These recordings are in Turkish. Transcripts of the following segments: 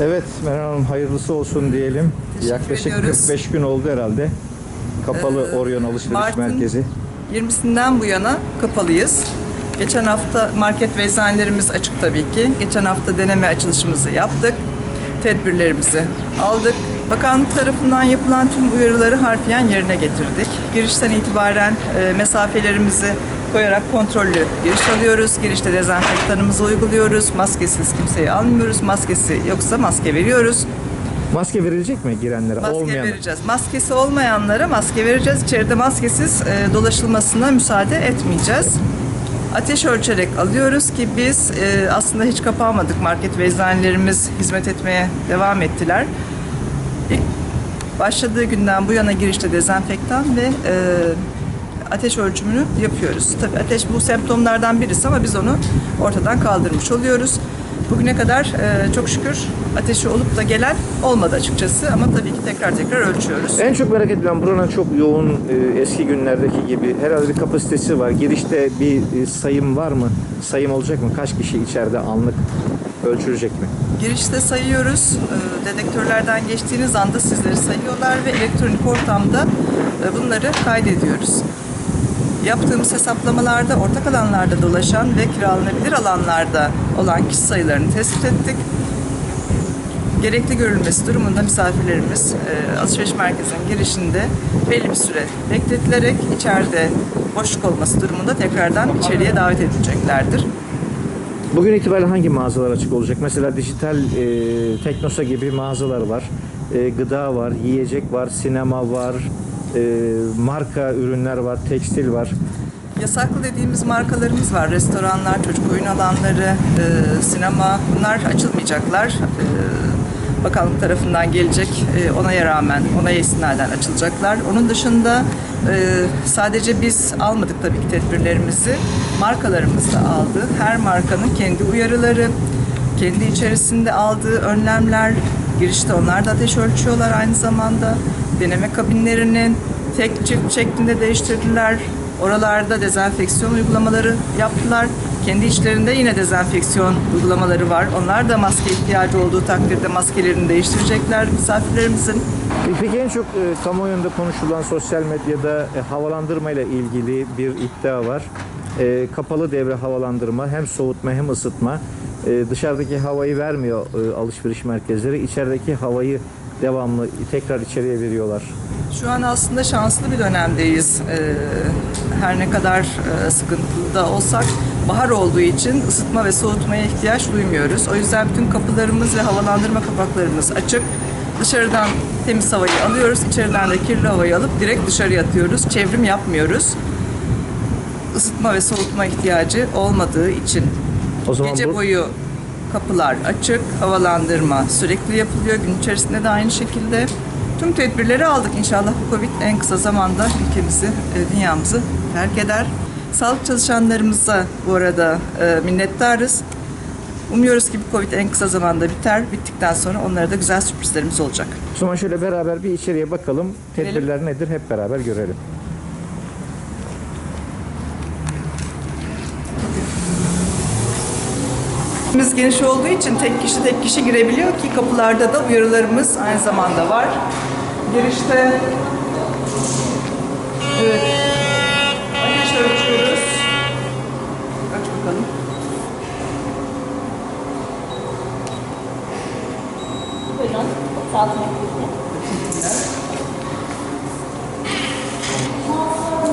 Evet Meral Hanım hayırlısı olsun diyelim. Teşekkür Yaklaşık ediyoruz. 45 gün oldu herhalde. Kapalı Ee, Orion Alışveriş Mart'ın Merkezi. 20'sinden bu yana kapalıyız. Geçen hafta market ve eczanelerimiz açık tabii ki. Geçen hafta deneme açılışımızı yaptık. Tedbirlerimizi aldık. Bakanlık tarafından yapılan tüm uyarıları harfiyen yerine getirdik. Girişten itibaren e, mesafelerimizi koyarak kontrollü giriş alıyoruz. Girişte dezenfektanımızı uyguluyoruz. Maskesiz kimseyi almıyoruz. Maskesi yoksa maske veriyoruz. Maske verilecek mi girenlere? Maske Olmayan. vereceğiz. Maskesi olmayanlara maske vereceğiz. İçeride maskesiz e, dolaşılmasına müsaade etmeyeceğiz. Ateş ölçerek alıyoruz ki biz e, aslında hiç kapanmadık. Market ve eczanelerimiz hizmet etmeye devam ettiler. Başladığı günden bu yana girişte dezenfektan ve e, ateş ölçümünü yapıyoruz. Tabii ateş bu semptomlardan birisi ama biz onu ortadan kaldırmış oluyoruz. Bugüne kadar e, çok şükür ateşi olup da gelen olmadı açıkçası ama tabii ki tekrar tekrar ölçüyoruz. En çok merak edilen buranın çok yoğun e, eski günlerdeki gibi herhalde bir kapasitesi var. Girişte bir e, sayım var mı? Sayım olacak mı? Kaç kişi içeride anlık ölçülecek mi? Girişte sayıyoruz. E, Dedektörlerden geçtiğiniz anda sizleri sayıyorlar ve elektronik ortamda e, bunları kaydediyoruz. Yaptığımız hesaplamalarda ortak alanlarda dolaşan ve kiralanabilir alanlarda olan kişi sayılarını tespit ettik. Gerekli görülmesi durumunda misafirlerimiz e, alışveriş merkezinin girişinde belli bir süre bekletilerek içeride boşluk olması durumunda tekrardan içeriye davet edileceklerdir. Bugün itibariyle hangi mağazalar açık olacak? Mesela dijital e, Teknosa gibi mağazalar var. E, gıda var, yiyecek var, sinema var, e, marka ürünler var, tekstil var. Yasaklı dediğimiz markalarımız var. Restoranlar, çocuk oyun alanları, e, sinema bunlar açılmayacaklar. E, bakanlık tarafından gelecek e, onaya rağmen, onaya istinaden açılacaklar. Onun dışında e, sadece biz almadık tabii ki tedbirlerimizi. Markalarımız da aldı. Her markanın kendi uyarıları, kendi içerisinde aldığı önlemler, girişte onlar da ateş ölçüyorlar aynı zamanda. Deneme kabinlerinin tek çift şeklinde değiştirdiler. Oralarda dezenfeksiyon uygulamaları yaptılar. Kendi içlerinde yine dezenfeksiyon uygulamaları var. Onlar da maske ihtiyacı olduğu takdirde maskelerini değiştirecekler misafirlerimizin. Peki en çok e, kamuoyunda konuşulan sosyal medyada e, havalandırma ile ilgili bir iddia var. E, kapalı devre havalandırma hem soğutma hem ısıtma. E, dışarıdaki havayı vermiyor e, alışveriş merkezleri. İçerideki havayı devamlı tekrar içeriye veriyorlar. Şu an aslında şanslı bir dönemdeyiz. Ee, her ne kadar e, sıkıntılı da olsak bahar olduğu için ısıtma ve soğutmaya ihtiyaç duymuyoruz. O yüzden bütün kapılarımız ve havalandırma kapaklarımız açık. Dışarıdan temiz havayı alıyoruz, içeriden de kirli havayı alıp direkt dışarıya atıyoruz. Çevrim yapmıyoruz. Isıtma ve soğutma ihtiyacı olmadığı için. O zaman Gece bu- boyu kapılar açık, havalandırma sürekli yapılıyor. Gün içerisinde de aynı şekilde. Tüm tedbirleri aldık. İnşallah bu Covid en kısa zamanda ülkemizi, e, dünyamızı terk eder. Sağlık çalışanlarımıza bu arada e, minnettarız. Umuyoruz ki bu Covid en kısa zamanda biter. Bittikten sonra onlara da güzel sürprizlerimiz olacak. O zaman şöyle beraber bir içeriye bakalım. Tedbirler nedir hep beraber görelim. Biz geniş olduğu için tek kişi tek kişi girebiliyor ki kapılarda da uyarılarımız aynı zamanda var. Girişte evet ateş ölçüyoruz. Aç bakalım. Buyurun. Sağ olun.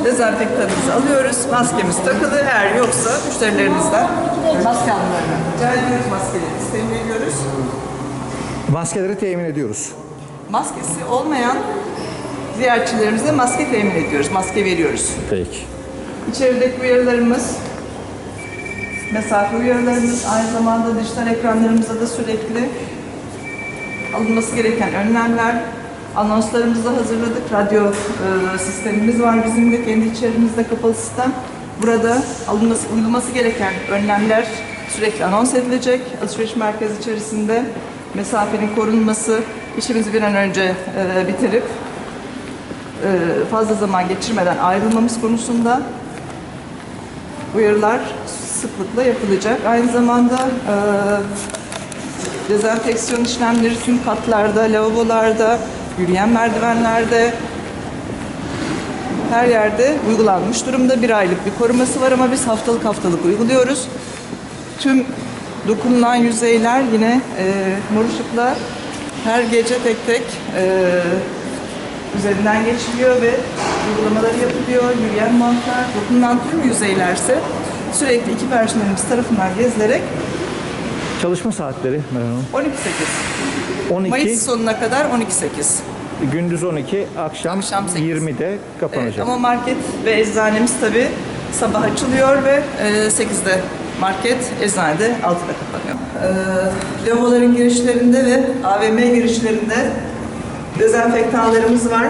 Dezenfektanımızı alıyoruz. Maskemiz takılı. Eğer yoksa müşterilerimizden maske almalarını rica ediyoruz. Maskeleri temin ediyoruz. Maskeleri temin ediyoruz. Maskesi olmayan ziyaretçilerimize maske temin ediyoruz. Maske veriyoruz. Peki. İçerideki uyarılarımız, mesafe uyarılarımız, aynı zamanda dijital ekranlarımızda da sürekli alınması gereken önlemler, anonslarımızı da hazırladık. Radyo e, sistemimiz var bizim de kendi içerimizde kapalı sistem. Burada alınması, uyulması gereken önlemler sürekli anons edilecek. Alışveriş merkezi içerisinde mesafenin korunması, işimizi bir an önce e, bitirip e, fazla zaman geçirmeden ayrılmamız konusunda uyarılar sıklıkla yapılacak. Aynı zamanda e, dezenfeksiyon işlemleri tüm katlarda, lavabolarda, yürüyen merdivenlerde, her yerde uygulanmış durumda. Bir aylık bir koruması var ama biz haftalık haftalık uyguluyoruz. Tüm dokunulan yüzeyler yine e, mor ışıkla her gece tek tek e, üzerinden geçiliyor ve uygulamaları yapılıyor. Yürüyen bantlar, dokunulan tüm yüzeylerse sürekli iki personelimiz tarafından gezilerek Çalışma saatleri Meral Hanım. 12-8. 12, Mayıs sonuna kadar 12-8. Gündüz 12, akşam, Akşam sekiz. 20'de Evet, kapanacak. ama market ve eczanemiz tabii sabah açılıyor ve e, 8'de market, eczane de 6'da kapanıyor. E, lavaboların girişlerinde ve AVM girişlerinde dezenfektanlarımız var.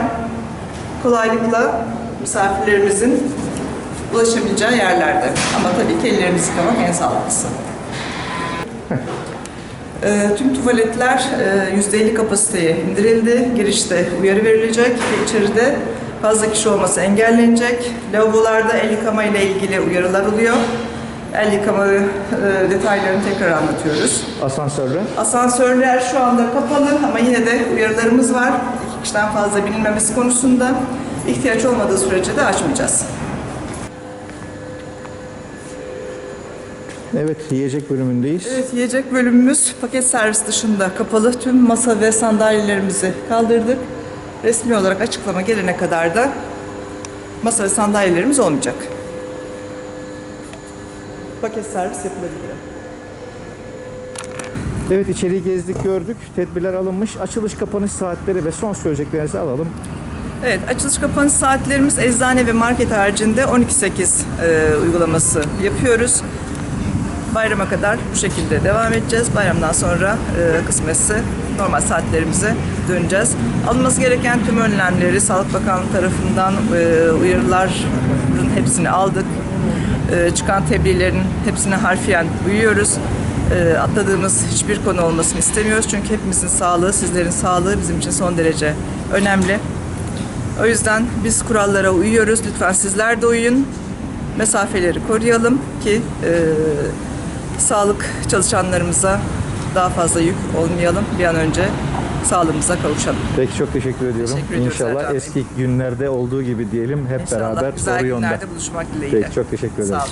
Kolaylıkla misafirlerimizin ulaşabileceği yerlerde. Ama tabii ki ellerimizi yıkamak en sağlıklısı. E, tüm tuvaletler e, %50 kapasiteye indirildi. Girişte uyarı verilecek ve içeride fazla kişi olması engellenecek. Lavabolarda el yıkama ile ilgili uyarılar oluyor. El yıkama e, detaylarını tekrar anlatıyoruz. Asansörde. Asansörler şu anda kapalı ama yine de uyarılarımız var. İki kişiden fazla bilinmemesi konusunda. ihtiyaç olmadığı sürece de açmayacağız. Evet, yiyecek bölümündeyiz. Evet, yiyecek bölümümüz paket servis dışında kapalı. Tüm masa ve sandalyelerimizi kaldırdık. Resmi olarak açıklama gelene kadar da masa ve sandalyelerimiz olmayacak. Paket servis yapılabilir. Evet, içeriği gezdik, gördük. Tedbirler alınmış. Açılış kapanış saatleri ve son söyleyeceklerinizi alalım. Evet, açılış kapanış saatlerimiz eczane ve market haricinde 12-8 e, uygulaması yapıyoruz. Bayrama kadar bu şekilde devam edeceğiz. Bayramdan sonra e, kısmetse normal saatlerimize döneceğiz. Alınması gereken tüm önlemleri Sağlık Bakanlığı tarafından e, uyarıların hepsini aldık. E, çıkan tebliğlerin hepsine harfiyen uyuyoruz. E, atladığımız hiçbir konu olmasını istemiyoruz. Çünkü hepimizin sağlığı, sizlerin sağlığı bizim için son derece önemli. O yüzden biz kurallara uyuyoruz. Lütfen sizler de uyun. Mesafeleri koruyalım ki e, sağlık çalışanlarımıza daha fazla yük olmayalım. Bir an önce sağlığımıza kavuşalım. Peki çok teşekkür ediyorum. Teşekkür ediyoruz İnşallah Bey. eski günlerde olduğu gibi diyelim hep İnşallah beraber güzel doğru yönde. günlerde buluşmak dileğiyle. Peki çok teşekkür. Sağ olun.